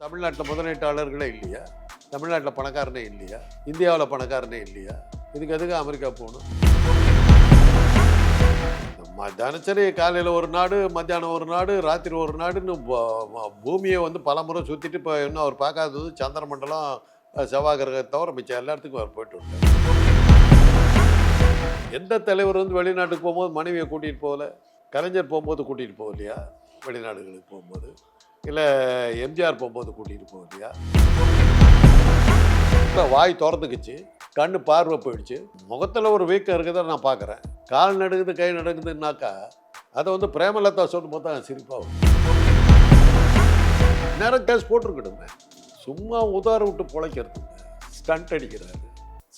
தமிழ்நாட்டில் முதலீட்டாளர்களே இல்லையா? தமிழ்நாட்டில் பணக்காரனே இல்லையா? இந்தியாவில் பணக்காரனே இல்லையா? இதுக்கு எதுக்கு அமெரிக்கா போகணும்? நம்ம தினசரி காலையில் ஒரு நாடு மத்தியானம் ஒரு நாடு ராத்திரி ஒரு நாடுன்னு பூமியை வந்து பல முறை சுற்றிட்டு இப்போ இன்னும் அவர் பார்க்காதது சந்திரமண்டலம் அஹ், செவ்வாய் கிரகத்தை தவிர மிச்சம் எல்லா இடத்துக்கும் அவர் போயிட்டு விட்டார் எந்த தலைவர் வந்து வெளிநாட்டுக்கு போகும்போது மனைவியை கூட்டிகிட்டு போகல? கலைஞர் போகும்போது கூட்டிகிட்டு போகலையா? வெளிநாடுகளுக்கு போகும்போது? இல்லை எம்ஜிஆர் போகும்போது கூட்டிகிட்டு போகலையா? இப்போ வாய் திறந்துக்குச்சு கண்ணு பார்வை போயிடுச்சு. முகத்தில் ஒரு வீக்கம் இருக்குதை நான் பார்க்குறேன் கால் நடக்குது கை நடக்குதுன்னாக்கா அதை வந்து பிரேமலதா சொல்லும் போது தான் சிரிப்பாகும் நேரம் கேஸ் போட்டிருக்கணுமே சும்மா உதார விட்டு பிழைக்கிறதுங்க. ஸ்டண்ட் அடிக்கிறாரு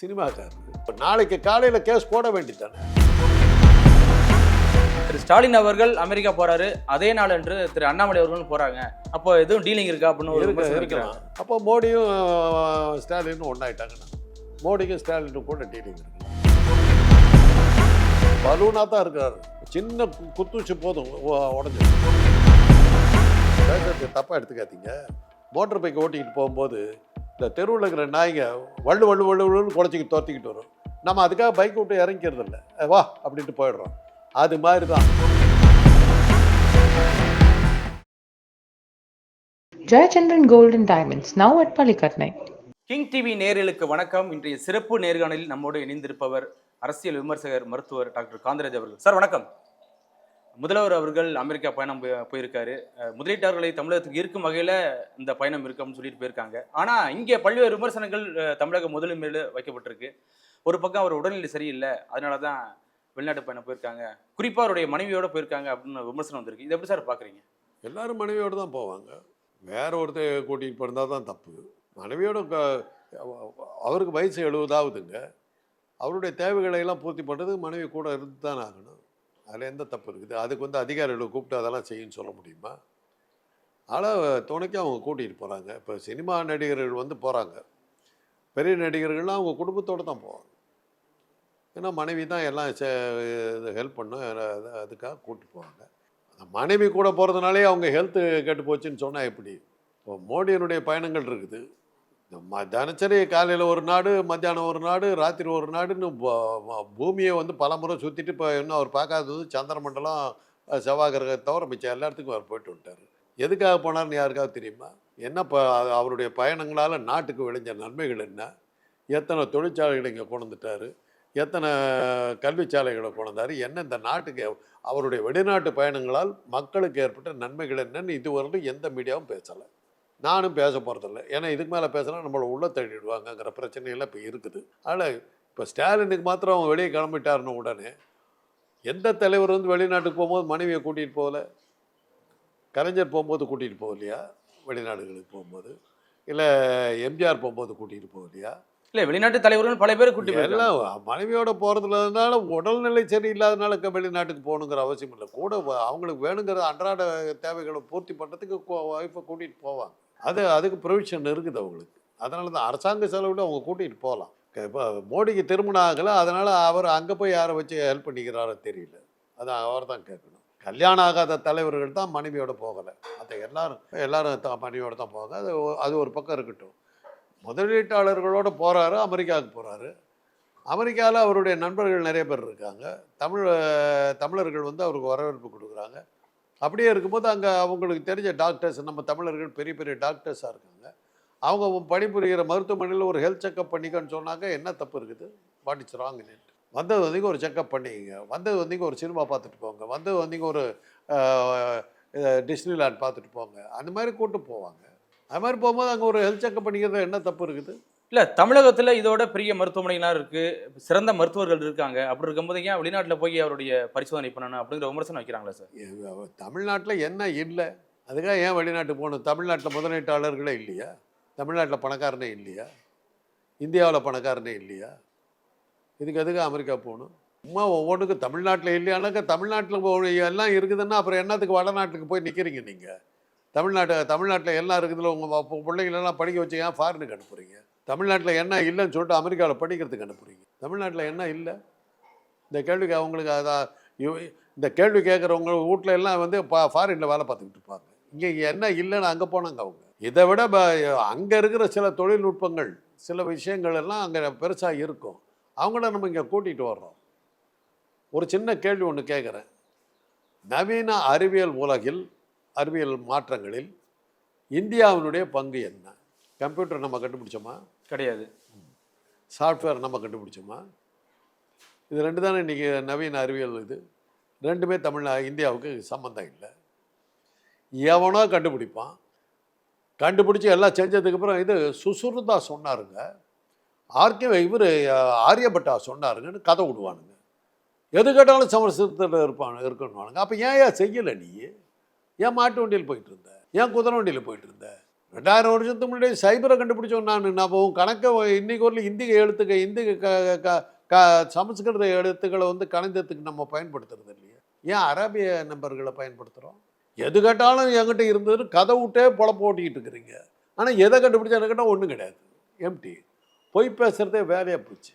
சினிமாக்காரரு. இப்போ நாளைக்கு காலையில் கேஸ் போட வேண்டியதானே திரு ஸ்டாலின் அவர்கள் அமெரிக்கா போறாரு. அதே நாள் அன்று திரு அண்ணாமலை அவர்களும் போறாங்க. அப்போ எதுவும் டீலிங் இருக்கா அப்படின்னு ஒரு. அப்போ மோடியும் ஸ்டாலினும் ஒன்றாயிட்டாங்கண்ணா மோடிக்கும் ஸ்டாலினும் கூட டீலிங் இருக்கு. பலூனாக தான் இருக்காரு. சின்ன குத்துச்சு போதும் உடஞ்சி. பேசுறது தப்பாக எடுத்துக்காதீங்க. மோட்டர் பைக் ஓட்டிக்கிட்டு போகும்போது இந்த தெருவில் இருக்கிற நாய்ங்க வள்ளு வள்ளு வள்ளு வள்ளுன்னு குழச்சிக்கிட்டு துரத்திக்கிட்டு வரும். நம்ம அதுக்காக பைக் விட்டு இறங்கிக்கிறது இல்லை வா அப்படின்ட்டு போயிடுறோம். அது மாதிரி தான் Jayachandran Gold and Diamonds, now at Palikatnai. King TV நேயர்களுக்கு வணக்கம். இன்றைய சிறப்பு நேர்காணலில் நம்மோடு இணைந்திருப்பவர் அரசியல் விமர்சகர் மருத்துவர் டாக்டர் காந்தராஜ் அவர்கள். சார் வணக்கம். முதல்வர் அவர்கள் அமெரிக்கா பயணம் போய்- போயிருக்காரு. முதலீட்டாளர்களை தமிழகத்துக்கு இருக்கும் வகையில இந்த பயணம் இருக்கும்னு சொல்லிட்டு போயிருக்காங்க. ஆனா இங்கே பல்வேறு விமர்சனங்கள் தமிழக முதலின் மேல வைக்கப்பட்டிருக்கு. ஒரு பக்கம் அவர் உடல்நிலை சரியில்லை. அதனால தான் வெளிநாட்டு பயணம் போயிருக்காங்க. குறிப்பாக அவருடைய மனைவியோட போயிருக்காங்க அப்படின்னு விமர்சனம் வந்திருக்கு. இதை எப்படி சார் பார்க்குறீங்க? எல்லாரும் மனைவியோடு தான் போவாங்க. வேற ஒருத்தர் கூட்டிகிட்டு போயிருந்தால் தான் தப்பு. மனைவியோட அவருக்கு வயசு எழுபதாவதுங்க. அவருடைய தேவைகளை எல்லாம் பூர்த்தி பண்ணுறதுக்கு மனைவி கூட இருந்து தான் ஆகணும். அதில் எந்த தப்பு இருக்குது? அதுக்கு வந்து அதிகாரிகளை கூப்பிட்டு அதெல்லாம் செய்யுன்னு சொல்ல முடியுமா? ஆனால் துணைக்கு அவங்க கூட்டிகிட்டு போகிறாங்க இப்போ சினிமா நடிகர்கள் வந்து போகிறாங்க பெரிய நடிகர்கள்லாம் அவங்க குடும்பத்தோடு தான் போவாங்க. ஏன்னா மனைவி தான் எல்லாம் ஹெல்ப் பண்ணும். அதுக்காக கூப்பிட்டு போவாங்க அந்த மனைவி கூட போகிறதுனாலே அவங்க ஹெல்த்து கெட்டு போச்சுன்னு சொன்னால் எப்படி? இப்போ மோடியனுடைய பயணங்கள் இருக்குது. நம்ம தினச்சரி காலையில் ஒரு நாடு மத்தியானம் ஒரு நாடு ராத்திரி ஒரு நாடுன்னு பூமியை வந்து பல முறை சுற்றிட்டு இப்போ இன்னும் அவர் பார்க்காதது சந்திரமண்டலம் செவ்வாய் கிரகத்தை தவிர மிச்சம் எல்லா இடத்துக்கும் அவர் போயிட்டு விட்டார் எதுக்காக போனார்னு யாருக்காவது தெரியுமா? என்ன இப்போ அவருடைய பயணங்களால் நாட்டுக்கு விளைஞ்ச நன்மைகள் என்ன? எத்தனை தொழிற்சாலைகள் இங்கே கொண்டு வந்துட்டாரு? எத்தனை கல்விச்சாலைகளை கொண்டு என்ன இந்த நாட்டுக்கு அவருடைய வெளிநாட்டு பயணங்களால் மக்களுக்கு ஏற்பட்ட நன்மைகள் என்னன்னு இதுவரையிலும் எந்த மீடியாவும் பேசலை. நானும் பேச போகிறதில்ல ஏன்னா இதுக்கு மேலே பேசினா நம்மளை உள்ள தள்ளிடுவாங்கங்கிற பிரச்சனையெல்லாம் இப்போ இருக்குது. அதனால் இப்போ ஸ்டாலினுக்கு மாத்திரம் அவங்க வெளியே கிளம்பிட்டாருன்னு உடனே எந்த தலைவர் வந்து வெளிநாட்டுக்கு போகும்போது மனைவியை கூட்டிகிட்டு போகல? கலைஞர் போகும்போது கூட்டிகிட்டு போகலையா? வெளிநாடுகளுக்கு போகும்போது? இல்லை எம்ஜிஆர் போகும்போது கூட்டிகிட்டு போகலையா? இல்ல வெளிநாட்டு தலைவர்கள் பல பேர் கூட்டி எல்லாம் மனைவியோட போகிறதுலனால உடல்நிலை சரியில்லாதனால வெளிநாட்டுக்கு போகணுங்கிற அவசியம் இல்லை. கூட அவங்களுக்கு வேணுங்கிற அன்றாட தேவைகளை பூர்த்தி பண்ணுறதுக்கு ஒய்ஃபை கூட்டிகிட்டு போவாங்க. அது அதுக்கு ப்ரொவிஷன் இருக்குது அவங்களுக்கு. அதனால தான் அரசாங்க செலவில் அவங்க கூட்டிகிட்டு போகலாம். இப்போ மோடிக்கு திருமணம் ஆகலை அதனால் அவர் அங்கே போய் யாரை வச்சு ஹெல்ப் பண்ணிக்கிறாரோ தெரியல. அது அவர் தான் கேட்கணும். கல்யாணம் ஆகாத தலைவர்கள் தான் மனைவியோட போகலை. மற்ற எல்லாரும் எல்லாரும் தான் மனைவியோட தான் போவாங்க. அது அது ஒரு பக்கம் இருக்கட்டும். முதலீட்டாளர்களோடு போகிறாரு அமெரிக்காவுக்கு போகிறாரு அமெரிக்காவில் அவருடைய நண்பர்கள் நிறைய பேர் இருக்காங்க. தமிழ் தமிழர்கள் வந்து அவருக்கு வரவேற்பு கொடுக்குறாங்க. அப்படியே இருக்கும்போது அங்கே அவங்களுக்கு தெரிஞ்ச டாக்டர்ஸ் நம்ம தமிழர்கள் பெரிய பெரிய டாக்டர்ஸாக இருக்காங்க. அவங்க பணிபுரிகிற மருத்துவமனையில் ஒரு ஹெல்த் செக்கப் பண்ணிக்கன்னு சொன்னாங்க. என்ன தப்பு இருக்குது? வாட் இட்ஸ் ராங் வந்தது வந்தீங்க ஒரு செக்கப் பண்ணிக்கங்க. வந்தது வந்தீங்க ஒரு சினிமா பார்த்துட்டு போங்க. வந்தது வந்தீங்க ஒரு டிஸ்னிலேண்ட் பார்த்துட்டு போங்க. அந்த மாதிரி கூப்பிட்டு போவாங்க. அது மாதிரி போகும்போது அங்கே ஒரு ஹெல்த் செக்கப் பண்ணிக்கிறது என்ன தப்பு இருக்குது? இல்ல தமிழகத்துல இதோட பெரிய மருத்துவமனைலாம் இருக்கு. சிறந்த மருத்துவர்கள் இருக்காங்க. அப்படி இருக்கும்போது ஏன் வெளிநாட்டுல போய் அவருடைய பரிசோதனை பண்ணணும் அப்படிங்கிற விமர்சனம் வைக்கிறாங்களா சார்? தமிழ்நாட்டில் என்ன இல்லை? அதுக்காக ஏன் வெளிநாட்டு போகணும்? தமிழ்நாட்டில் முதலீட்டாளர்களே இல்லையா? தமிழ்நாட்டில் பணக்காரனே இல்லையா? இந்தியாவில் பணக்காரனே இல்லையா? இதுக்கு எதுக்கு அமெரிக்கா போகணும்? சும்மா ஒவ்வொன்றுக்கும் தமிழ்நாட்டில் இல்லையானாக்கா தமிழ்நாட்டில் எல்லாம் இருக்குதுன்னா அப்புறம் என்னத்துக்கு வடநாட்டுக்கு போய் நிற்கிறீங்க நீங்கள் தமிழ்நாட்டு தமிழ்நாட்டில் எல்லாம் இருக்குதுல உங்கள் பிள்ளைங்களெல்லாம் படிக்க வச்சு ஏன் ஃபாரினுக்கு அனுப்புகிறீங்க தமிழ்நாட்டில் என்ன இல்லைன்னு சொல்லிட்டு அமெரிக்காவில் படிக்கிறதுக்கு அனுப்புகிறீங்க தமிழ்நாட்டில் என்ன இல்லை? இந்த கேள்விக்கு அவங்களுக்கு அதான் இந்த கேள்வி கேட்குறவங்க வீட்டில் எல்லாம் வந்து பா ஃபாரினில் வேலை பார்த்துக்கிட்டு இருப்பாங்க. இங்கே என்ன இல்லைன்னு அங்கே போனாங்க அவங்க. இதை விட அங்கே இருக்கிற சில தொழில்நுட்பங்கள் சில விஷயங்கள் எல்லாம் அங்கே பெருசாக இருக்கும். அவங்கள நம்ம இங்கே கூட்டிகிட்டு வர்றோம். ஒரு சின்ன கேள்வி ஒன்று கேட்குறேன். நவீன அறிவியல் உலகில் அறிவியல் மாற்றங்களில் இந்தியாவினுடைய பங்கு என்ன? கம்ப்யூட்டர் நம்ம கண்டுபிடிச்சோமா? கிடையாது. சாஃப்ட்வேர் நம்ம கண்டுபிடிச்சோமா? இது ரெண்டு தானே இன்றைக்கி நவீன அறிவியல் இது. ரெண்டுமே தமிழ் இந்தியாவுக்கு சம்மந்தம் இல்லை. எவனோ கண்டுபிடிப்பான். கண்டுபிடிச்சி எல்லாம் செஞ்சதுக்கப்புறம் இது சுசுருதா சொன்னாருங்க. ஆர்கே இவர் ஆரியப்பட்டா சொன்னாருங்கன்னு கதை விடுவானுங்க. எது கேட்டாலும் சமரசத்தில் இருப்பான் இருக்கணுவானுங்க அப்போ ஏன் ஏன் செய்யலை நீ? ஏன் மாட்டு வண்டியில் போயிட்டு இருந்தேன் ஏன் குதிரை வண்டியில் போயிட்டு இருந்தேன் ரெண்டாயிரம் வருஷத்துக்கு முன்னாடி சைபரை கண்டுபிடிச்சோம் நான் நான் உன் கணக்கை இன்னைக்கு ஒரு இந்தி எழுத்துக்க இந்தி க க க சமஸ்கிருத எழுத்துக்களை வந்து கணிதத்துக்கு நம்ம பயன்படுத்துறது இல்லையா? ஏன் அரபிய நம்பர்களை பயன்படுத்துகிறோம் எது கேட்டாலும் என்கிட்ட இருந்தது கதை விட்டே பொழப்பு ஓட்டிக்கிட்டு இருக்கிறீங்க. ஆனால் எதை கண்டுபிடிச்சா கேட்டால் ஒன்றும் கிடையாது. எம்டி பொய் பேசுகிறதே வேலையாக போச்சு.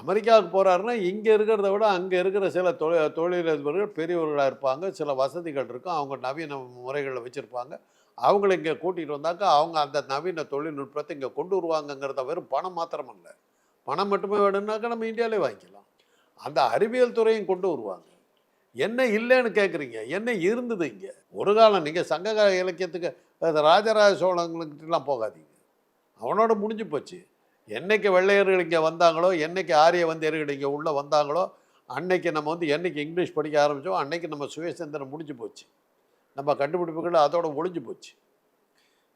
அமெரிக்காவுக்கு போகிறாருன்னா இங்கே இருக்கிறத விட அங்கே இருக்கிற சில தொழில் தொழிலதிபர்கள் பெரியவர்களாக இருப்பாங்க. சில வசதிகள் இருக்கும். அவங்க நவீன முறைகளில் வச்சுருப்பாங்க. அவங்கள இங்கே கூட்டிகிட்டு வந்தாக்கா அவங்க அந்த நவீன தொழில்நுட்பத்தை இங்கே கொண்டு வருவாங்கங்கிறத வெறும் பணம் மாத்திரம் இல்லை பணம் மட்டுமே வேணும்னாக்கா நம்ம இந்தியாவிலே வாங்கிக்கலாம். அந்த அறிவியல் துறையும் கொண்டு வருவாங்க. என்ன இல்லைன்னு கேட்குறீங்க என்ன இருந்தது இங்கே? ஒரு காலம் நீங்கள் சங்ககால இலக்கியத்துக்கு ராஜராஜ சோழங்களுக்கிட்டலாம் போகாதீங்க. அவனோட முடிஞ்சு போச்சு. என்னைக்கு வெள்ளையர்கள் இங்கே வந்தாங்களோ என்னைக்கு ஆரிய வந்தியர்கள் இங்கே உள்ளே வந்தாங்களோ அன்னைக்கு நம்ம வந்து என்னைக்கு இங்கிலீஷ் படிக்க ஆரம்பித்தோம் அன்னைக்கு நம்ம சுயசந்திரம் முடிஞ்சு போச்சு. நம்ம கண்டுபிடிப்புகள் அதோட ஒழிஞ்சு போச்சு.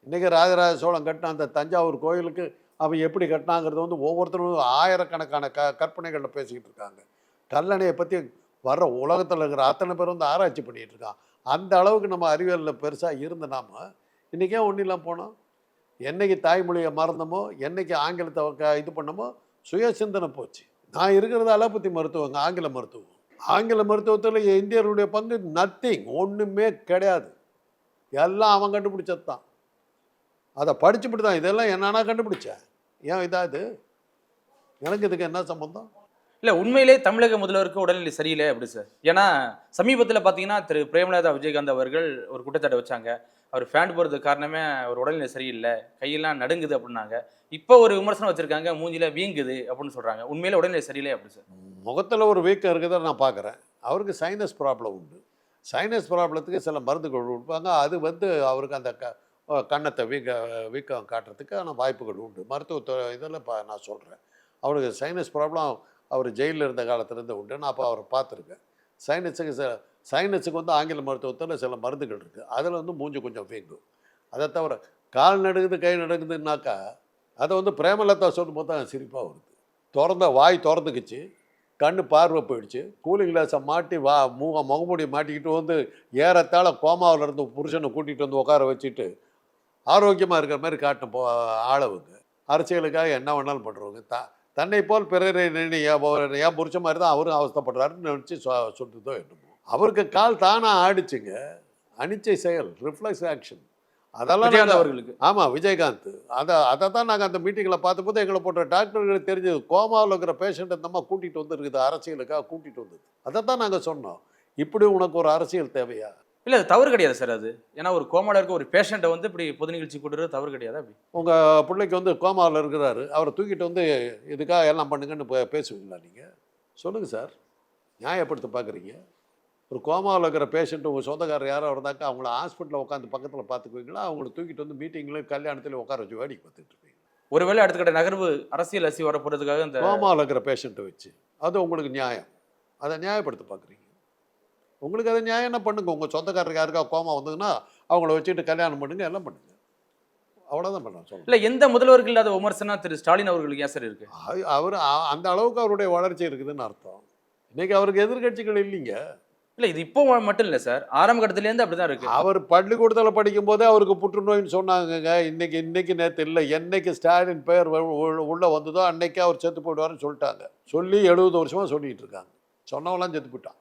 இன்றைக்கி ராஜராஜ சோழன் கட்டின அந்த தஞ்சாவூர் கோயிலுக்கு அவன் எப்படி கட்டினாங்கிறது வந்து ஒவ்வொருத்தரும் ஆயிரக்கணக்கான க கற்பனைகளில் பேசிக்கிட்டு இருக்காங்க. கல்லணையை பற்றி வர்ற உலகத்தில் இருக்கிற அத்தனை பேர் வந்து ஆராய்ச்சி பண்ணிகிட்டு இருக்கான். அந்த அளவுக்கு நம்ம அறிவியலில் பெருசாக இருந்த நாம இன்றைக்கே ஒன்றும் இல்லாமல் போனோம். என்னைக்கு தாய்மொழியை மறந்தமோ என்றைக்கு ஆங்கிலத்தை க- இது பண்ணமோ சுய சிந்தனை போச்சு. நான் இருக்கிறது அலோபதி மருத்துவங்க ஆங்கில மருத்துவம். ஆங்கில மருத்துவத்தில் இந்தியர்களுடைய பங்கு நத்திங் ஒன்றுமே கிடையாது. எல்லாம் அவன் கண்டுபிடிச்சது தான் அதை படிச்சுப்பிட்டு தான் இதெல்லாம் என்னன்னா கண்டுபிடிச்சேன். ஏன் இதா இது எனக்கு இதுக்கு என்ன சம்பந்தம்? இல்லை உண்மையிலே தமிழக முதல்வருக்கு உடல்நிலை சரியில்லை அப்படி சார் ஏன்னா சமீபத்தில் பார்த்தீங்கன்னா திரு பிரேமலதா விஜயகாந்த் அவர்கள் ஒரு குற்றச்சாட்டை வச்சாங்க. அவர் ஃபேண்ட் போகிறதுக்கு காரணமே அவர் உடல்நிலை சரியில்லை. கையெல்லாம் நடுங்குது அப்படின்னாங்க. இப்போ ஒரு விமர்சனம் வச்சுருக்காங்க மூஞ்சில வீங்குது அப்படின்னு சொல்கிறாங்க உண்மையிலே உடல்நிலை சரியில்லை அப்படி சார் முகத்தில் ஒரு வீக்கம் இருக்குதை நான் பார்க்குறேன். அவருக்கு சைனஸ் ப்ராப்ளம் உண்டு. சைனஸ் ப்ராப்ளத்துக்கு சில மருந்துகள் கொடுப்பாங்க. அது வந்து அவருக்கு அந்த க கண்ணத்தை கன்னத்தை வீக்க வீக்கம் காட்டுறதுக்கான வாய்ப்புகள் உண்டு. மருத்துவ இதில் இப்போ நான் சொல்கிறேன் அவருக்கு சைனஸ் ப்ராப்ளம் அவர் ஜெயிலில் இருந்த காலத்துலேருந்து உண்டு. நான் அப்போ அவரை பார்த்துருக்கேன். சைனஸுக்கு சில சைனஸுக்கு வந்து ஆங்கில மருத்துவத்தில் சில மருந்துகள் இருக்குது அதில் வந்து மூஞ்சி கொஞ்சம் வீங்கும். அதை தவிர கால் நடுங்குது கை நடுங்குதுன்னாக்கா அதை வந்து பிரேமலதா சொல்லும்போது தான் சிரிப்பாக வருது. திறந்த வாய் திறந்துக்குச்சு. கண் பார்வை போயிடுச்சு. கூலிங் கிளாஸை மாட்டி வா முக முகமூடி மாட்டிக்கிட்டு வந்து ஏறத்தாழ கோமாவில் இருந்து புருஷனை கூட்டிகிட்டு வந்து உட்கார வச்சுட்டு ஆரோக்கியமாக இருக்கிற மாதிரி காட்டும் போ ஆளவுங்க. அரசியலுக்காக என்ன வேணாலும் பண்ணுறவங்க த தன்னை போல் பிறரை நினை ஏன் ஏன் மாதிரி தான் அவரும் அவஸ்தைப்படுறாருன்னு நினச்சி சொல்லிட்டுதோ என்னமோ. அவருக்கு கால் தானாக ஆடிச்சுங்க. அனிச்சை செயல் ரிஃப்ளெக்ஸ் ஆக்ஷன் அதெல்லாம் அவர்களுக்கு. ஆமாம் விஜயகாந்த். அதை அதை தான் நாங்கள் அந்த மீட்டிங்கில் பார்த்தபோது எங்களை போட்ட டாக்டர்களுக்கு தெரிஞ்சது கோமாவில் இருக்கிற பேஷண்ட்டை நம்ம கூட்டிகிட்டு வந்துருக்குது அரசியலுக்காக கூட்டிகிட்டு வந்தது அதை தான் நாங்கள் சொன்னோம். இப்படி உனக்கு ஒரு அரசியல் தேவையா? இல்ல அது தவறு கிடையாது சார் அது. ஏன்னா ஒரு கோமால இருக்க ஒரு பேஷண்ட்டை வந்து இப்படி பொது நிகழ்ச்சி கூட்டுறது தவறு கிடையாது அப்படி? உங்கள் பிள்ளைக்கு வந்து கோமாவில் இருக்கிறாரு. அவரை தூக்கிட்டு வந்து இதுக்காக எல்லாம் பண்ணுங்கன்னு பேசுவீங்களா நீங்கள் சொல்லுங்கள் சார். நியாயப்படுத்த பார்க்குறீங்க. ஒரு கோமாவில் இருக்கிற பேஷண்ட் உங்கள் சொந்தக்காரர் யாரோ இருந்தாக்கா அவங்கள ஹாஸ்பிட்டலில் உட்காந்து பக்கத்தில் பார்த்துக்குவீங்களா? அவங்கள தூக்கிட்டு வந்து மீட்டிங்லேயும் கல்யாணத்துலையும் உட்கார வச்சு வேடிக்கை பார்த்துட்டு இருப்பீங்க. ஒருவேளை அடுத்த கட்ட நகர்வு அரசியல் அசி வர போறதுக்காக இந்த கோமாவில் இருக்கிற பேஷண்ட்டை வச்சு அது உங்களுக்கு நியாயம். அதை நியாயப்படுத்த பார்க்குறீங்க. உங்களுக்கு அதை நியாயம் என்ன பண்ணுங்க? உங்கள் சொந்தக்காரருக்கு யாருக்கா கோமா வந்ததுன்னா அவங்கள வச்சுட்டு கல்யாணம் பண்ணுங்க எல்லாம் பண்ணுங்க. அவ்வளோதான் பண்ண சொல்லுங்கள் இல்ல எந்த முதல்வருக்கு இல்லாத விமர்சனம் திரு ஸ்டாலின் அவர்களுக்கு ஏன் சார் இருக்கு? அவர் அந்த அளவுக்கு அவருடைய வளர்ச்சி இருக்குதுன்னு அர்த்தம். இன்னைக்கு அவருக்கு எதிர்க்கட்சிகள் இல்லைங்க. இல்ல இது இப்போ மட்டும் இல்ல சார். ஆரம்ப கட்டத்துல இருந்து அப்படிதான் இருக்கு. அவர் பள்ளிக்கூடத்தில் படிக்கும் போதே அவருக்கு புற்றுநோயின்னு சொன்னாங்கங்க. இன்னைக்கு இன்னைக்கு நேற்று இல்லை. என்னைக்கு ஸ்டாலின் பெயர் உள்ளே உள்ள வந்ததோ அன்னைக்கே அவர் செத்து போயிடுவாருன்னு சொல்லிட்டாங்க. சொல்லி எழுபது வருஷமா சொல்லிட்டு இருக்காங்க. சொன்னவெல்லாம் செத்து போயிட்டான்.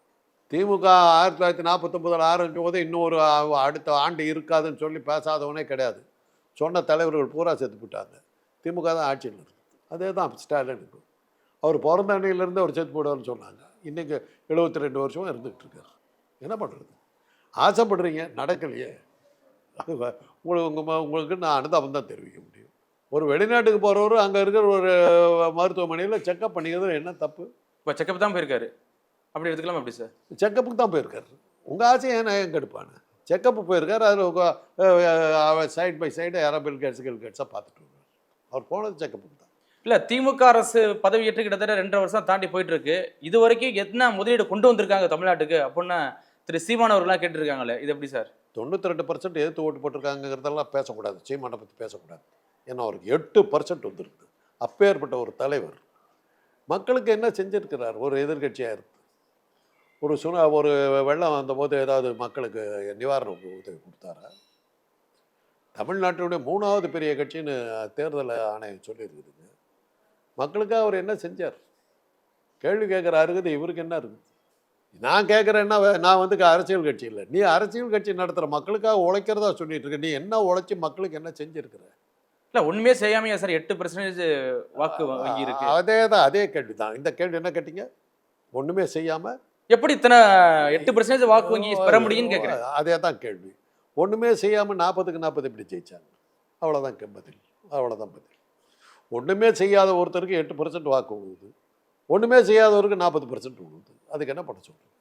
திமுக ஆயிரத்தி தொள்ளாயிரத்தி நாற்பத்தொம்பதில் ஆரம்பிக்கும் போது இன்னும் ஒரு அடுத்த ஆண்டு இருக்காதுன்னு சொல்லி பேசாதவனே கிடையாது. சொன்ன தலைவர்கள் பூரா செத்து போட்டாங்க திமுக தான் ஆட்சியில் இருக்கு. அதே தான் ஸ்டாலினுக்கு. அவர் பிறந்த அன்னையிலேருந்து அவர் செத்து போடுவார்னு சொன்னாங்க. இன்றைக்கி எழுபத்தி ரெண்டு வருஷமா இருந்துகிட்டு இருக்காரு என்ன பண்ணுறது ஆசைப்படுறீங்க நடக்கலையே. உங்களுக்கு உங்க ம- உங்களுக்கு நான் அனுதாபம் தான் தெரிவிக்க முடியும். ஒரு வெளிநாட்டுக்கு போகிறவர் அங்கே இருக்கிற ஒரு மருத்துவமனையில் செக்கப் பண்ணிக்கிறது என்ன தப்பு? இப்போ செக்கப் தான் போயிருக்காரு. அப்படி எடுத்துக்கலாம் எப்படி சார்? செக்கப்புக்கு தான் போயிருக்காரு. உங்கள் ஆசையை நான் கெடுப்பானே? செக்கப்பு போயிருக்காரு அதில் சைடு பை சைடு யாரோ பில் கேட்ஸ் கில் கேட்ஸாக பார்த்துட்டு வருவார். அவர் போனது செக்கப்புக்கு தான். இல்லை திமுக அரசு பதவி ஏற்று கிட்டத்தட்ட ரெண்டரை வருஷம் தாண்டி போயிட்டு இருக்கு இது வரைக்கும் என்ன முதலீடு கொண்டு வந்திருக்காங்க தமிழ்நாட்டுக்கு அப்படின்னு திரு சீமான் அவர்கள்லாம் கேட்டிருக்காங்களே இது எப்படி சார்? தொண்ணூற்றி ரெண்டு பர்சன்ட் எதிர்த்து ஓட்டு போட்டிருக்காங்கிறதெல்லாம் பேசக்கூடாது சீமானை பற்றி பேசக்கூடாது. ஏன்னா அவருக்கு எட்டு பர்சன்ட் வந்துருக்கு. அப்பேற்பட்ட ஒரு தலைவர். மக்களுக்கு என்ன செஞ்சிருக்கிறார்? ஒரு எதிர்க்கட்சியாக இருந்து. ஒரு சுனா ஒரு வெள்ளம் வந்தபோது ஏதாவது மக்களுக்கு நிவாரண உதவி கொடுத்தாரா? தமிழ்நாட்டினுடைய மூணாவது பெரிய கட்சின்னு தேர்தல் ஆணையம் சொல்லியிருக்குதுங்க. மக்களுக்கு அவர் என்ன செஞ்சார்? கேள்வி கேட்குற இருக்குது இவருக்கு என்ன இருக்குது? நான் கேட்குறேன்னா நான் வந்து அரசியல் கட்சி இல்லை. நீ அரசியல் கட்சி நடத்துகிற மக்களுக்காக உழைக்கிறதா சொல்லிட்டு இருக்க. நீ என்ன உழைச்சி மக்களுக்கு என்ன செஞ்சிருக்கிற? இல்ல ஒண்ணுமே செய்யாமையா சார்? எட்டு பெர்சன்டேஜ் வாக்கு வங்கி இருக்கு அதே தான் அதே கேள்வி தான் இந்த கேள்வி என்ன கேட்டீங்க? ஒன்றுமே செய்யாமல் எப்படி இத்தனை எட்டு பெர்சன்டேஜ் வாக்கு வங்கி பெற முடியும்னு கேக்குறேன் அதே தான் கேள்வி. ஒன்றுமே செய்யாமல் நாற்பதுக்கு நாற்பது எப்படி ஜெயிச்சாங்க. அவ்வளோதான் பதில். அவ்வளோதான் பதில். ஒன்றுமே செய்யாத ஒருத்தருக்கு எட்டு பர்சன்ட் வாக்கு விழுது ஒன்றுமே செய்யாதவருக்கு நாற்பது பர்சன்ட் விழுது அதுக்கு என்ன பண்ண சொல்கிறேன்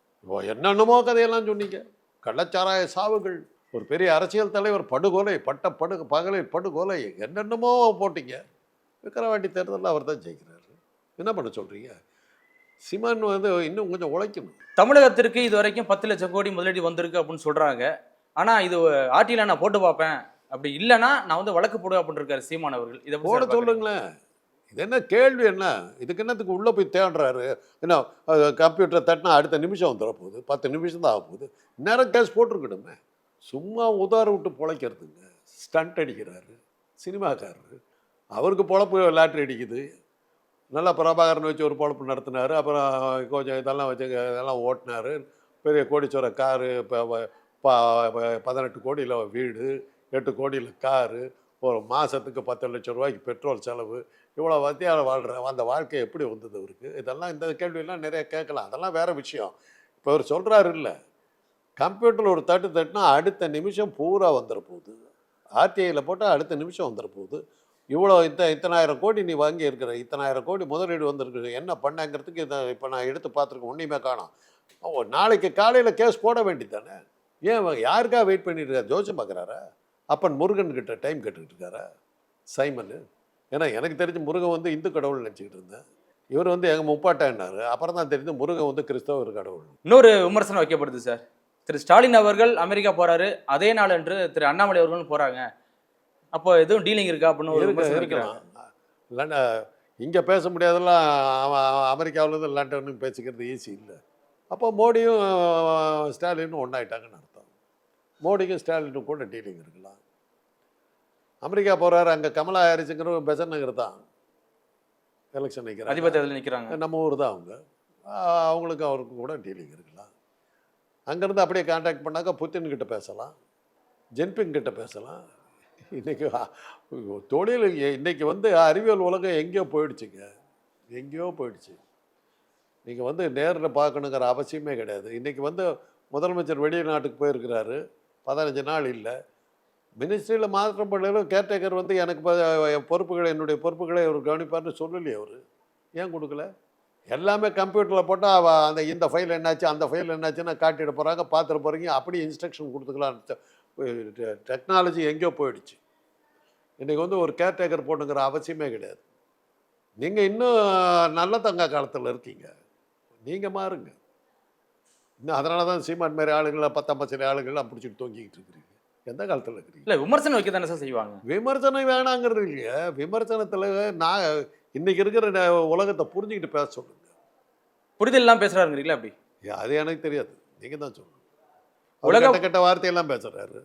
என்னென்னமோ கதையெல்லாம் சொன்னீங்க. கள்ளச்சாராய சாவுகள். ஒரு பெரிய அரசியல் தலைவர் படுகொலை பட்ட படு பகலில் படுகொலை என்னென்னமோ போட்டீங்க. விக்கிரவாண்டி தேர்தலில் அவர் தான் ஜெயிக்கிறாரு. என்ன பண்ண சொல்கிறீங்க சிமன் வந்து இன்னும் கொஞ்சம் உழைக்கணும். தமிழகத்திற்கு இது வரைக்கும் பத்து லட்சம் கோடி முதலீடு வந்திருக்கு அப்படின்னு சொல்கிறாங்க ஆனால் இது ஆர்டியில் நான் போட்டு பார்ப்பேன். அப்படி இல்லைன்னா நான் வந்து வழக்கு போடுவேன் அப்படின்னு இருக்காரு சீமான் அவர்கள். இதை போட? சொல்லுங்களேன். இது என்ன கேள்வி என்ன? இதுக்கு என்னத்துக்கு உள்ளே போய் தேடுறாரு? என்ன கம்ப்யூட்டர் தட்டினா அடுத்த நிமிஷம் வந்துட போகுது பத்து நிமிஷம் தான் ஆக போகுது நேரம் கேஸ் போட்டிருக்கணுமே. சும்மா உதார விட்டு பொழைக்கிறதுங்க. ஸ்டண்ட் அடிக்கிறாரு சினிமாக்காரரு. அவருக்கு பொழப்பு லாட்ரி அடிக்குது. நல்லா பிரபாகரன் வச்சு ஒரு பொழப்பு நடத்தினாரு. அப்புறம் கொஞ்சம் இதெல்லாம் வச்சு இதெல்லாம் ஓட்டினாரு. பெரிய கோடீஸ்வர காரு இப்போ பதினெட்டு கோடியில் வீடு. எட்டு கோடியில் காரு ஒரு மாதத்துக்கு பத்து லட்சம் ரூபாய்க்கு பெட்ரோல் செலவு இவ்வளோ வத்தியால் வாழ்கிற அந்த வாழ்க்கை எப்படி வந்தது அவருக்கு? இதெல்லாம் இந்த கேள்வியெல்லாம் நிறைய கேட்கலாம். அதெல்லாம் வேறு விஷயம். இப்போ அவர் சொல்கிறாரு இல்லை கம்ப்யூட்டரில் ஒரு தட்டு தட்டுனா அடுத்த நிமிஷம் பூரா வந்துட போகுது. ஆர்டிஐயில் போட்டால் அடுத்த நிமிஷம் வந்துட போகுது. இவ்வளோ இத்த இத்தனாயிரம் கோடி நீ வாங்கி இருக்கிற இத்தனாயிரம் கோடி முதலீடு வந்திருக்கு என்ன பண்ணங்கிறதுக்கு இதை இப்போ நான் எடுத்து பார்த்துருக்கேன் ஒன்றையுமே காணும். ஓ நாளைக்கு காலையில் கேஸ் போட வேண்டியதானே ஏன் யாருக்காக வெயிட் பண்ணிட்டு இருக்கா? ஜோசியம் பார்க்குறாரா அப்பன் முருகன் கிட்ட டைம் கேட்டுக்கிட்டு இருக்காரா சைமன். ஏன்னா எனக்கு தெரிஞ்சு முருகன் வந்து இந்து கடவுள் நினச்சிக்கிட்டு இருந்தேன் இவர் வந்து எங்கள் முப்பாட்டான்னாரு அப்புறம் தான் தெரிஞ்சு முருகன் வந்து கிறிஸ்தவர் கடவுள். இன்னொரு விமர்சனம் வைக்கப்படுது சார் திரு ஸ்டாலின் அவர்கள் அமெரிக்கா போறாரு. அதே நாள் அன்று திரு அண்ணாமலை அவர்களும் போறாங்க. அப்போ எதுவும் டீலிங் இருக்கா அப்படின்னு ஒரு இருக்கலாம். இங்கே பேச முடியாதெல்லாம் அமெரிக்காவிலேருந்து லண்டனும் பேசிக்கிறது ஈஸி இல்லை. அப்போ மோடியும் ஸ்டாலினும் ஒன்றாயிட்டாங்கன்னு அர்த்தம். மோடிக்கும் ஸ்டாலினும் கூட டீலிங் இருக்கலாம். அமெரிக்கா போகிறாரு அங்கே கமலா ஹாரிஸுங்கிற பெசன் நகர் தான். எலெக்ஷன் நிற்கிறாங்க அதிபர் தேர்தல் நிக்கிறாங்க. நம்ம ஊர் தான் அவங்க. அவங்களுக்கு அவருக்கும் கூட டீலிங் இருக்கலாம். அங்கேருந்து அப்படியே காண்டாக்ட் பண்ணாக்கா புத்தின் கிட்ட பேசலாம். ஜென்பிங் கிட்ட பேசலாம். இன்னைக்கு அ- தொழில் இ- இன்னைக்கு வந்து அறிவியல் உலகம் எங்கேயோ போயிடுச்சுங்க. எங்கேயோ போயிடுச்சு. நீங்கள் வந்து நேரில் பார்க்கணுங்கிற அவசியமே கிடையாது. இன்னைக்கு வந்து முதலமைச்சர் வெளிநாட்டுக்கு போயிருக்கிறாரு. பதினஞ்சு நாள் இல்லை. மினிஸ்ட்ரியில் மாற்றம் பண்ணலும் கேர்டேக்கர் வந்து எனக்கு பொறுப்புகளை என்னுடைய பொறுப்புகளை அவர் கவனிப்பார்னு சொல்லலையே அவர். ஏன் கொடுக்கல? எல்லாமே கம்ப்யூட்டரில் போட்டால் அந்த இந்த ஃபைல் என்னாச்சு அந்த ஃபைல் என்னாச்சுன்னா காட்டிட போகிறாங்க பார்த்துட போகிறீங்க அப்படியே இன்ஸ்ட்ரக்ஷன் கொடுத்துக்கலாம். டெக்னாலஜி எங்கேயோ போயிடுச்சு. இன்றைக்கி வந்து ஒரு கேர்டேக்கர் போட்டுங்கிற அவசியமே கிடையாது. நீங்கள் இன்னும் நல்ல தங்க காலத்தில் இருக்கீங்க. நீங்கள் மாறுங்க. இன்னும் அதனால தான் சீமான் மாதிரி ஆளுங்களை பத்தாம் பச்சை ஆளுங்கள்லாம் பிடிச்சிட்டு தொங்கிக்கிட்டு இருக்கிறீங்க. எந்த காலத்தில் இருக்கிறீங்க இல்ல விமர்சனம் வைக்க தானே சார் செய்வாங்க? விமர்சனம் வேணாங்கிறது இல்லையா விமர்சனத்தில் நான் இன்னைக்கு இருக்கிற உலகத்தை புரிஞ்சுக்கிட்டு பேச சொல்லுங்க. புரிதல் எல்லாம் பேசுறாருங்கிறீங்களா அப்படி? அது எனக்கு தெரியாது. நீங்கள் தான் சொல்லணும் உலக- கெட்ட வார்த்தையெல்லாம் பேசுகிறாரு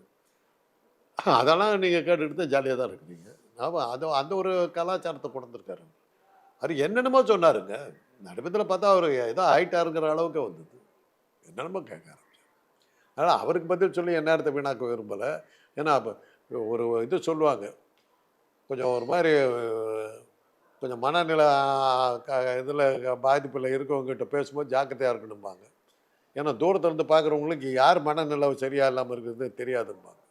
அதெல்லாம் நீங்கள் கேட்டுக்கிட்டு தான் ஜாலியாக தான் இருக்கிறீங்க. ஆமாம் அது அந்த ஒரு கலாச்சாரத்தை கொண்டு வந்திருக்காரு அவர் என்னென்னமோ சொன்னாருங்க. நடுமத்தில் பார்த்தா அவர் ஏதோ ஆயிட்டாருங்கிற அளவுக்கு வந்தது. என்னென்னமோ கேட்க ஆரம்பிச்சார் அதனால் அவருக்கு பதில் சொல்லி என் நேரத்தை வீணாக்க விரும்பலை. ஏன்னா அப்போ ஒரு இது சொல்லுவாங்க. கொஞ்சம் ஒரு மாதிரி கொஞ்சம் மனநில இதில் பாதிப்பில் இருக்கவங்ககிட்ட பேசும்போது ஜாக்கிரதையாக இருக்கணும்பாங்க. ஏன்னா தூரத்துல இருந்து பார்க்குறவங்களுக்கு யார் மனநிலை சரியா இல்லாமல் இருக்கிறது தெரியாதும்பாங்க.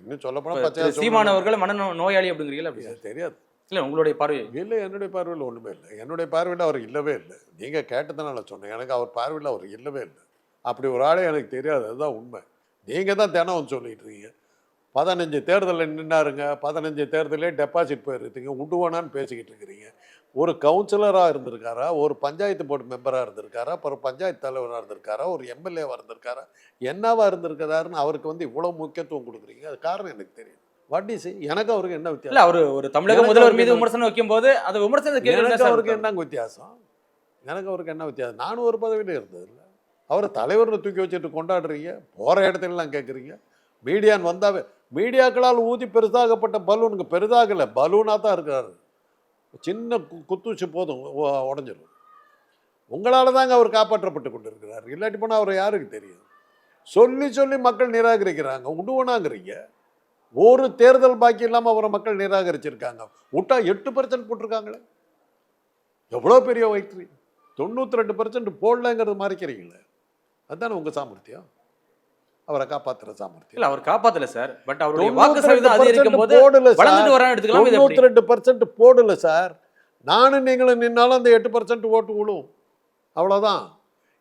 இன்னும் சொல்ல போனா இப்ப பச்சையா திரு சீமான் அவர்கள் மன நோயாளி அப்படிங்கிறீங்களா அப்படி தெரியாது. இல்ல உங்களுடைய பார்வை. இல்லை என்னுடைய பார்வையில் ஒன்றுமே இல்லை. என்னுடைய பார்வையில் அவர் இல்லவே இல்லை. நீங்கள் கேட்டதுனால சொன்னேன். எனக்கு அவர் பார்வையில் அவர் இல்லவே இல்லை. அப்படி ஒரு ஆளே எனக்கு தெரியாது அதுதான் உண்மை. நீங்கள் தான் தினம் வந்து சொல்லிட்டு இருக்கீங்க. பதினஞ்சு தேர்தலில் நின்னாருங்க பதினஞ்சு தேர்தலே டெபாசிட் போயிருக்கீங்க உண்டுவானான்னு பேசிக்கிட்டு இருக்கிறீங்க. ஒரு கவுன்சிலராக இருந்திருக்காரா ஒரு பஞ்சாயத்து போர்டு மெம்பராக இருந்திருக்காரா அப்புறம் பஞ்சாயத்து தலைவராக இருந்திருக்காரா ஒரு எம்எல்ஏவாக இருந்திருக்காரா என்னவா இருந்திருக்காருன்னு அவருக்கு வந்து இவ்வளோ முக்கியத்துவம் கொடுக்குறீங்க. அது காரணம் எனக்கு தெரியும். வாட் இஸ் எனக்கு அவருக்கு என்ன வித்தியாசம்? அவரு ஒரு தமிழக முதல்வர் மீது விமர்சனம் வைக்கும் போது அது விமர்சனத்தை கேள்வி என்ன எனக்கு அவருக்கு? என்னங்க வித்தியாசம்? எனக்கு அவருக்கு என்ன வித்தியாசம்? நானும் ஒரு பதவியில் இருந்தது இல்லை அவரை தலைவர்னு தூக்கி வச்சுட்டு கொண்டாடுறீங்க? போகிற இடத்துலலாம் கேட்குறீங்க மீடியான்னு வந்தாவே மீடியாக்களால் ஊதி பெருசாகப்பட்ட பலூனுக்கு பெரிதாகலை பலூனாக தான் இருக்கிறாரு. சின்ன கு- போதும் உடஞ்சிடும் உங்களால் தாங்க அவர் காப்பாற்றப்பட்டு கொண்டு இருக்கிறார் இல்லாட்டி போனால் அவர் யாருக்கு தெரியும்? சொல்லி சொல்லி மக்கள் நிராகரிக்கிறாங்க. உடுவனாங்கிறீங்க. ஒரு தேர்தல் பாக்கி இல்லாமல் அவரை மக்கள் நிராகரிச்சிருக்காங்க. விட்டா எட்டு பர்சன்ட் போட்டிருக்காங்களே? எவ்வளோ பெரிய வைத்திரி தொண்ணூற்றி ரெண்டு பர்சன்ட் போடலங்கிறது மறைக்கிறீங்களே? அதுதானே உங்கள் சாமர்த்தியம்? அவரை காப்பாற்றுற சாமர்த்தியம். இல்ல அவர் காப்பாத்தல சார். பட் அவருடைய வாக்கு சதவீதம் 92% அதிகரிக்கும் போது. வளர்ந்துட்டு வரான்னு எடுத்துக்கலாம்? தொண்ணூத்தி ரெண்டு பர்சன்ட் போடல சார். நானும் நீங்களும் நின்னாலும் அந்த எட்டு பர்சன்ட் ஓட்டு விழும். அவ்வளோதான்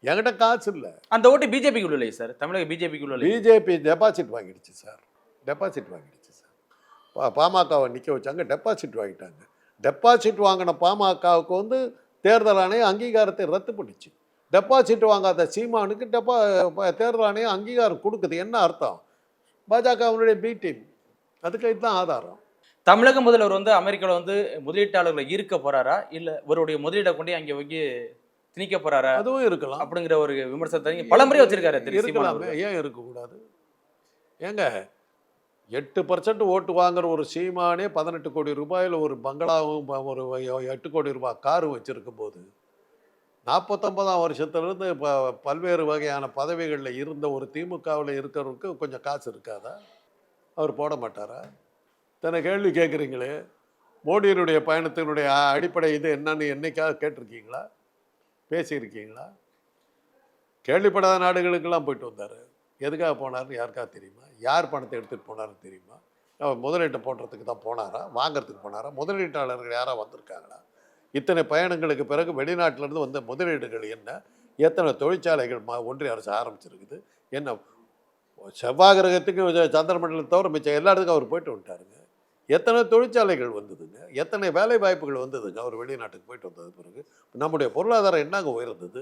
என்கிட்ட காசு இல்லை. அந்த ஓட்டு பிஜேபிக்கு உள்ள சார். தமிழக பிஜேபிக்கு உள்ள பிஜேபி டெபாசிட் வாங்கிடுச்சு சார். டெபாசிட் வாங்கிடுச்சு சார். பா பாமகவை நிற்க வச்சாங்க டெபாசிட் வாங்கிட்டாங்க. டெபாசிட் வாங்கின பாமகவுக்கு வந்து தேர்தல் ஆணையம் அங்கீகாரத்தை ரத்து பண்ணிச்சு. டெபாசிட் வாங்காத சீமானுக்கு டெபா தேர்தல் ஆணையம் அங்கீகாரம் கொடுக்குது. என்ன அர்த்தம்? பாஜகவினுடைய பி டீம் அதுக்கு இதுதான் ஆதாரம். தமிழக முதல்வர் வந்து அமெரிக்கால வந்து முதலீட்டாளர்களை ஈர்க்க போறாரா? இல்ல இவருடைய முதலீடை கொண்டு அங்கே வைக்க திணிக்க போறாரா? அதுவும் இருக்கலாம். அப்படிங்கிற ஒரு விமர்சனத்தை நீங்க பலமுறை வச்சிருக்காரு இருக்கலாமே. ஏன் இருக்கக்கூடாது? ஏங்க எட்டு பர்சன்ட் ஓட்டு வாங்குற ஒரு சீமானே பதினெட்டு கோடி ரூபாயில் ஒரு பங்களாவும் ஒரு எட்டு கோடி ரூபாய் காரும் வச்சிருக்கும் போது நாற்பத்தொம்பதாம் வருஷத்துலேருந்து இப்போ பல்வேறு வகையான பதவிகளில் இருந்த ஒரு திமுகவில் இருக்கிறவருக்கு கொஞ்சம் காசு இருக்காதா? அவர் போட மாட்டாரா? தன்னை கேள்வி கேட்குறீங்களே. மோடியினுடைய பயணத்தினுடைய அடிப்படை இது என்னன்னு என்னைக்காவது கேட்டிருக்கீங்களா? பேசியிருக்கீங்களா? கேள்விப்படாத நாடுகளுக்கெல்லாம் போயிட்டு வந்தார். எதுக்காக போனார்னு யாருக்காவது தெரியுமா? யார் பணத்தை எடுத்துகிட்டு போனார்னு தெரியுமா? அவர் முதலீட்டை போடுறதுக்கு தான் போனாரா? வாங்கிறதுக்கு போனாரா? முதலீட்டாளர்கள் யாராக வந்திருக்காங்களா? இத்தனை பயணங்களுக்கு பிறகு வெளிநாட்டிலேருந்து வந்த முதலீடுகள் என்ன? எத்தனை தொழிற்சாலைகள் மா ஒன்றிய அரசு ஆரம்பிச்சிருக்குது? என்ன செவ்வாய் கிரகத்துக்கு சந்திரமண்டலத்தை தவிர மிச்சம் எல்லா இடத்துக்கும் அவர் போயிட்டு வந்துட்டாருங்க. எத்தனை தொழிற்சாலைகள் வந்ததுங்க? எத்தனை வேலை வாய்ப்புகள் வந்ததுங்க? அவர் வெளிநாட்டுக்கு போயிட்டு வந்தது பிறகு. நம்முடைய பொருளாதாரம் என்னங்க உயர்ந்தது?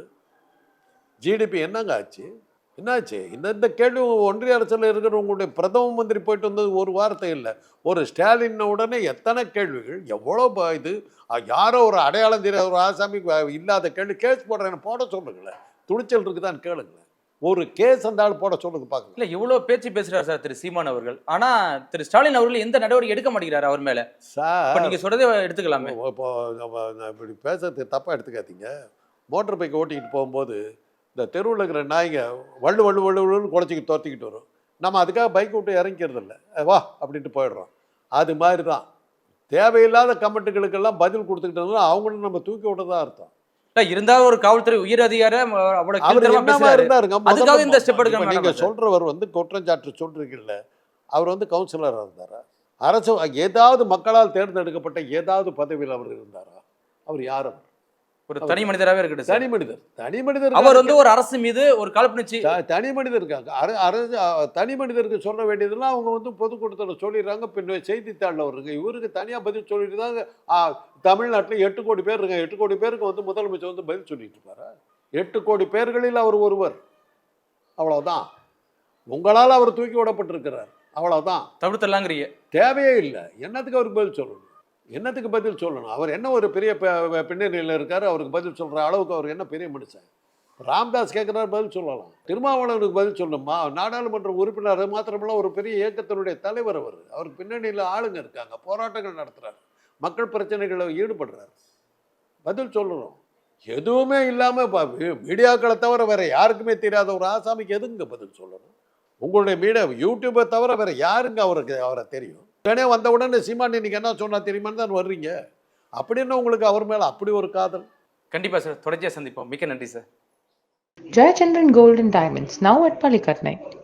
ஜிடிபி என்னங்க ஆச்சு? என்னாச்சு? இந்த இந்த கேள்வி ஒன்றிய அரசில் இருக்கிற உங்களுடைய பிரதம மந்திரி போயிட்டு வந்தது ஒரு வார்த்தை இல்லை. ஒரு ஸ்டாலின் உடனே எத்தனை கேள்விகள் எவ்வளோ இது யாரோ ஒரு அடையாளம் தெரியாத ஒரு ஆசாமி இல்லாத கேள்வி கேஸ் போடுறேன்னு போட சொல்லுங்களேன். துணிச்சல் இருக்குதான்னு கேளுங்களேன். ஒரு கேஸ் அந்த ஆள் போட சொல்லுங்க பார்க்கலாம் இல்ல இவ்வளவு பேச்சு பேசுறாரு சார் திரு சீமான் அவர்கள். ஆனா திரு ஸ்டாலின் அவர்கள் எந்த நடவடிக்கை எடுக்க மாட்டேங்கிறாரு அவர் மேல? சார். நீங்க சொல்றதே எடுத்துக்கலாமே. இப்போ இப்படி பேசுறது தப்பாக எடுத்துக்காதீங்க. மோட்டர் பைக் ஓட்டிக்கிட்டு போகும்போது இந்த தெருவில் இருக்கிற நாய்ங்க வள்ளு வள்ளு வள்ளு வள்ளுன்னு குறைச்சிக்கிட்டு துரத்திக்கிட்டு வரும். நம்ம அதுக்காக பைக் விட்டு இறங்கிறது இல்லை வா அப்படின்ட்டு போயிடுறோம். அது மாதிரி தான் தேவையில்லாத கமெண்ட்டுகளுக்கெல்லாம் பதில் கொடுத்துக்கிட்டோம்னா அவங்களும் நம்ம தூக்கி விட்டதா அர்த்தம். இல்ல இருந்தாலும் ஒரு காவல்துறை உயர் அதிகாரி இருந்தாருங்க? இந்த நீங்க? சொல்றவர் வந்து குற்றஞ்சாட்டு சொல்றீங்கல்ல அவர் வந்து கவுன்சிலராக இருந்தாரா? அரசு ஏதாவது மக்களால் தேர்ந்தெடுக்கப்பட்ட ஏதாவது பதவியில் அவர் இருந்தாரா? அவர் யார் அவர்? ஒரு தனி மனிதராகவே இருக்கட்டும் தனி மனிதர் தனி மனிதர் அவர் வந்து ஒரு அரசு மீது ஒரு காழ்ப்புணர்ச்சி. தனி மனிதர் இருக்காங்க. அர- அரசு தனி மனிதருக்கு சொல்ல வேண்டியதெல்லாம் அவங்க வந்து பொதுக்கூட்டத்தில் சொல்லிடுறாங்க. பின்ன செய்தித்தாளில் வருங்க இவருக்கு தனியாக பதில் சொல்லிட்டு ஆ, தமிழ்நாட்டில் எட்டு கோடி பேர் இருக்காங்க. எட்டு கோடி பேருக்கு வந்து முதலமைச்சர் வந்து பதில் சொல்லிட்டு இருப்பாரா. எட்டு கோடி பேர்களில் அவர் ஒருவர். அவ்வளவுதான். உங்களால் அவர் தூக்கி விடப்பட்டிருக்கிறார் அவ்வளவுதான். தவிர்த்தலாங்கிறீங்க தேவையே இல்லை. என்னத்துக்கு அவருக்கு பதில் சொல்லணும்? என்னத்துக்கு பதில் சொல்லணும்? அவர் என்ன ஒரு பெரிய பின்னணியில் இருக்கார் அவருக்கு பதில் சொல்கிற அளவுக்கு அவர் என்ன பெரிய மனுஷன்? ராம்தாஸ் கேட்குறாரு பதில் சொல்லலாம். திருமாவளவனுக்கு பதில் சொல்லணுமா? நாடாளுமன்ற உறுப்பினர் மாத்திரமெல்லாம் ஒரு பெரிய இயக்கத்தினுடைய தலைவர் அவர். அவருக்கு பின்னணியில் ஆளுங்க இருக்காங்க போராட்டங்கள் நடத்துகிறார் மக்கள் பிரச்சனைகளில் ஈடுபடுறார். பதில் சொல்லணும். எதுவுமே இல்லாமல் மீடியாக்களை தவிர வேற யாருக்குமே தெரியாத ஒரு ஆசாமிக்கு எதுங்க பதில் சொல்லணும்? உங்களுடைய மீடியா யூடியூப்பை தவிர வேற யாருங்க அவருக்கு அவரை தெரியும்? உடனே வந்த உடனே சீமான் இன்னைக்கு என்ன சொன்னா தெரியுமான்னு தான் வர்றீங்க. அப்படின்னு உங்களுக்கு அவர் மேல அப்படி ஒரு காதல்? கண்டிப்பா சார் தொடர்ச்சியா சந்திப்போம். மிக்க நன்றி sir. Jayachandran Gold and Diamonds, now at Palikatnai.